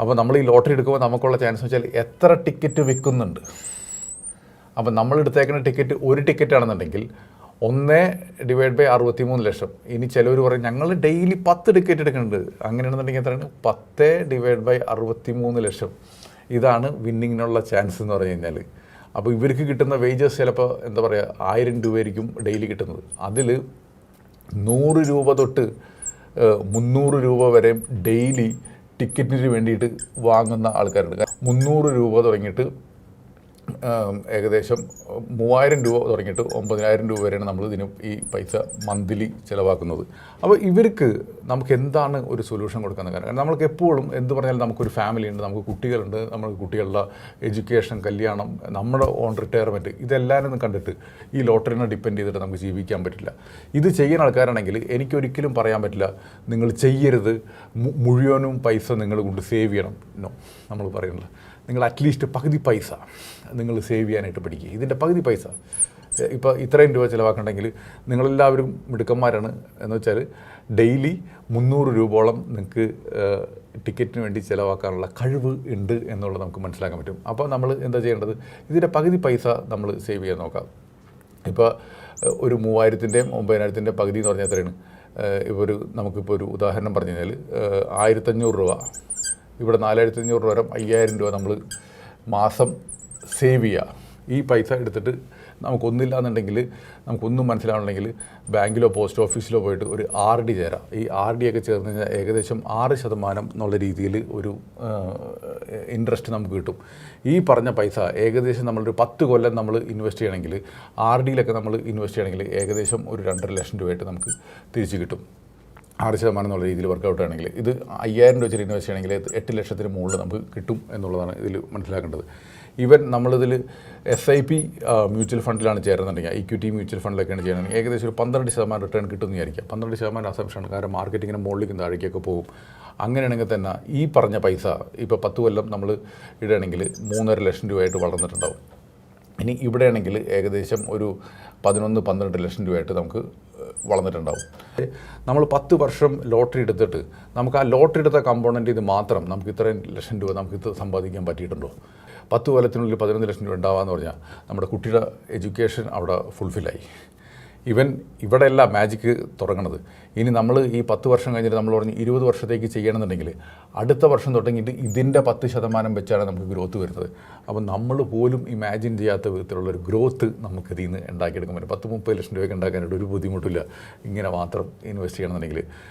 അപ്പോൾ നമ്മൾ ഈ ലോട്ടറി എടുക്കുമ്പോൾ നമുക്കുള്ള ചാൻസ് വെച്ചാൽ എത്ര ടിക്കറ്റ് വിൽക്കുന്നുണ്ട്? അപ്പോൾ നമ്മൾ എടുത്തേക്കുന്ന ടിക്കറ്റ് ഒരു ടിക്കറ്റ് ആണെന്നുണ്ടെങ്കിൽ ഒന്ന് ഡിവൈഡ് ബൈ അറുപത്തി മൂന്ന് ലക്ഷം. ഇനി ചിലവർ പറയും ഞങ്ങൾ ഡെയിലി പത്ത് ടിക്കറ്റ് എടുക്കുന്നുണ്ട്. അങ്ങനെയാണെന്നുണ്ടെങ്കിൽ എത്രയാണ്? പത്ത് ഡിവൈഡ് ബൈ അറുപത്തി മൂന്ന് ലക്ഷം. ഇതാണ് വിന്നിങ്ങിനുള്ള ചാൻസ് എന്ന് പറഞ്ഞു കഴിഞ്ഞാൽ അപ്പോൾ ഇവർക്ക് കിട്ടുന്ന വേജസ് ചിലപ്പോൾ എന്താ പറയുക ആയിരം രൂപയായിരിക്കും ഡെയിലി കിട്ടുന്നത്. അതിൽ നൂറ് രൂപ തൊട്ട് മുന്നൂറ് രൂപ വരെ ഡെയിലി ടിക്കറ്റിന് വേണ്ടിയിട്ട് വാങ്ങുന്ന ആൾക്കാരുണ്ട്. മുന്നൂറ് രൂപ തുടങ്ങിയിട്ട് ഏകദേശം മൂവായിരം രൂപ തുടങ്ങിയിട്ട് ഒമ്പതിനായിരം രൂപ വരെയാണ് നമ്മൾ ഇതിന് ഈ പൈസ മന്ത്ലി ചിലവാക്കുന്നത്. അപ്പോൾ ഇവർക്ക് നമുക്ക് എന്താണ് ഒരു സൊല്യൂഷൻ കൊടുക്കുന്ന കാരണം നമ്മൾക്ക് എപ്പോഴും എന്ത് പറഞ്ഞാലും നമുക്കൊരു ഫാമിലി ഉണ്ട് നമുക്ക് കുട്ടികളുണ്ട് നമുക്ക് കുട്ടികളുടെ എഡ്യൂക്കേഷൻ കല്യാണം നമ്മുടെ ഓൺ റിട്ടയർമെന്റ് ഇതെല്ലാവരും കണ്ടിട്ട് ഈ ലോട്ടറിനെ ഡിപ്പെൻഡ് ചെയ്തിട്ട് നമുക്ക് ജീവിക്കാൻ പറ്റില്ല. ഇത് ചെയ്യുന്ന ആൾക്കാരാണെങ്കിൽ എനിക്കൊരിക്കലും പറയാൻ പറ്റില്ല നിങ്ങൾ ചെയ്യരുത് മുഴുവനും പൈസ നിങ്ങൾ കൊണ്ട് സേവ് ചെയ്യണം. നോ നമ്മൾ പറയുന്നില്ല. നിങ്ങൾ അറ്റ്ലീസ്റ്റ് പകുതി പൈസ നിങ്ങൾ സേവ് ചെയ്യാനായിട്ട് പഠിക്കുക. ഇതിന്റെ പകുതി പൈസ. ഇപ്പോൾ ഇത്രയും രൂപ ചിലവാക്കണമെങ്കിൽ നിങ്ങളെല്ലാവരും മിടുക്കന്മാരാണ് എന്ന് വെച്ചാൽ ഡെയിലി മുന്നൂറ് രൂപയോളം നിങ്ങൾക്ക് ടിക്കറ്റിന് വേണ്ടി ചിലവാക്കാനുള്ള കഴിവ് ഉണ്ട് എന്നുള്ളത് നമുക്ക് മനസ്സിലാക്കാൻ പറ്റും. അപ്പോൾ നമ്മൾ എന്താ ചെയ്യേണ്ടത്? ഇതിന്റെ പകുതി പൈസ നമ്മൾ സേവ് ചെയ്യാൻ നോക്കാം. ഇപ്പോൾ ഒരു മൂവായിരത്തിന്റെയും ഒമ്പതിനായിരത്തിന്റെ പകുതി എന്ന് പറഞ്ഞാൽ എത്രയാണ്? ഇപ്പോൾ ഒരു നമുക്കിപ്പോൾ ഒരു ഉദാഹരണം പറഞ്ഞു കഴിഞ്ഞാൽ ആയിരത്തഞ്ഞൂറ് രൂപ. ഇവിടെ നാലായിരത്തി അഞ്ഞൂറ് രൂപ വരെ അയ്യായിരം രൂപ നമ്മൾ മാസം സേവ് ചെയ്യുക ഈ പൈസ എടുത്തിട്ട് നമുക്കൊന്നില്ല എന്നുണ്ടെങ്കിൽ നമുക്കൊന്നും മനസ്സിലാവണമെങ്കിൽ ബാങ്കിലോ പോസ്റ്റ് ഓഫീസിലോ പോയിട്ട് ഒരു ആർ ഡി ചേരാം. ഈ ആർ ഡി ഒക്കെ ചേർന്ന് കഴിഞ്ഞാൽ ഏകദേശം ആറ് ശതമാനം എന്നുള്ള രീതിയിൽ ഒരു ഇൻട്രസ്റ്റ് നമുക്ക് കിട്ടും. ഈ പറഞ്ഞ പൈസ ഏകദേശം നമ്മളൊരു പത്ത് കൊല്ലം നമ്മൾ ഇൻവെസ്റ്റ് ചെയ്യണമെങ്കിൽ ആർ ഡിയിലൊക്കെ നമ്മൾ ഇൻവെസ്റ്റ് ചെയ്യണമെങ്കിൽ ഏകദേശം ഒരു രണ്ടര ലക്ഷം രൂപയായിട്ട് നമുക്ക് തിരിച്ചു കിട്ടും. ആറ് ശതമാനം എന്നുള്ള രീതിയിൽ വർക്കൗട്ട് ആണെങ്കിൽ ഇത് അയ്യായിരം രൂപ വെച്ചിട്ട് ഇൻവെസ്റ്റ് ഇത് എട്ട് ലക്ഷത്തിന് മുകളിൽ നമുക്ക് കിട്ടും എന്നുള്ളതാണ് ഇതിൽ മനസ്സിലാക്കേണ്ടത്. ഈവൻ നമ്മളിതിൽ എസ് ഐ പി മ്യൂച്വൽ ഫണ്ടിലാണ് ചേരുന്നുണ്ടെങ്കിൽ ഇക്വിറ്റി മ്യൂച്വൽ ഫണ്ടിലൊക്കെയാണ് ചെയ്യുന്നത് ഏകദേശം ഒരു പന്ത്രണ്ട് ശതമാനം റിട്ടേൺ കിട്ടുമെന്ന് വിചാരിക്കാം പന്ത്രണ്ട് ശതമാനം അസംഷനാണ് കാരണം മാർക്കറ്റിങ്ങിന് മുകളിലേക്കും താഴേക്കൊക്കെ പോകും. അങ്ങനെയാണെങ്കിൽ തന്നെ ഈ പറഞ്ഞ പൈസ ഇപ്പോൾ പത്ത് കൊല്ലം നമ്മൾ ഇടുകയാണെങ്കിൽ മൂന്നര ലക്ഷം രൂപയായിട്ട് വളർന്നിട്ടുണ്ടാവും. ഇനി ഇവിടെയാണെങ്കിൽ ഏകദേശം ഒരു പതിനൊന്ന് പന്ത്രണ്ട് ലക്ഷം രൂപയായിട്ട് നമുക്ക് വളർന്നിട്ടുണ്ടാവും. നമ്മൾ പത്ത് വർഷം ലോട്ടറി എടുത്തിട്ട് നമുക്ക് ആ ലോട്ടറി എടുത്ത കമ്പോണന്റ് ഇത് മാത്രം നമുക്ക് ഇത്രയും ലക്ഷം രൂപ നമുക്ക് ഇത് സമ്പാദിക്കാൻ പറ്റിയിട്ടുണ്ടോ? പത്ത് കൊല്ലത്തിനുള്ളിൽ പതിനൊന്ന് ലക്ഷം രൂപ ഉണ്ടാവാന്ന് പറഞ്ഞാൽ നമ്മുടെ കുട്ടിയുടെ എഡ്യൂക്കേഷൻ അവിടെ ഫുൾഫില്ലായി ഇവൻ ഇവിടെയല്ല മാജിക്ക് തുടങ്ങണത്. ഇനി നമ്മൾ ഈ പത്ത് വർഷം കഴിഞ്ഞിട്ട് നമ്മൾ പറഞ്ഞ് ഇരുപത് വർഷത്തേക്ക് ചെയ്യണമെന്നുണ്ടെങ്കിൽ അടുത്ത വർഷം തുടങ്ങിയിട്ട് ഇതിന്റെ പത്ത് ശതമാനം വെച്ചാണ് നമുക്ക് ഗ്രോത്ത് വരുന്നത്. അപ്പം നമ്മൾ പോലും ഇമാജിൻ ചെയ്യാത്ത വിധത്തിലുള്ള ഒരു ഗ്രോത്ത് നമുക്ക് ഇതിൽ നിന്ന് ഉണ്ടാക്കിയെടുക്കാൻ പറ്റും. പത്ത് മുപ്പത് ലക്ഷം രൂപയ്ക്ക് ഉണ്ടാക്കാനായിട്ട് ഒരു ബുദ്ധിമുട്ടില്ല ഇങ്ങനെ മാത്രം ഇൻവെസ്റ്റ് ചെയ്യണമെന്നുണ്ടെങ്കിൽ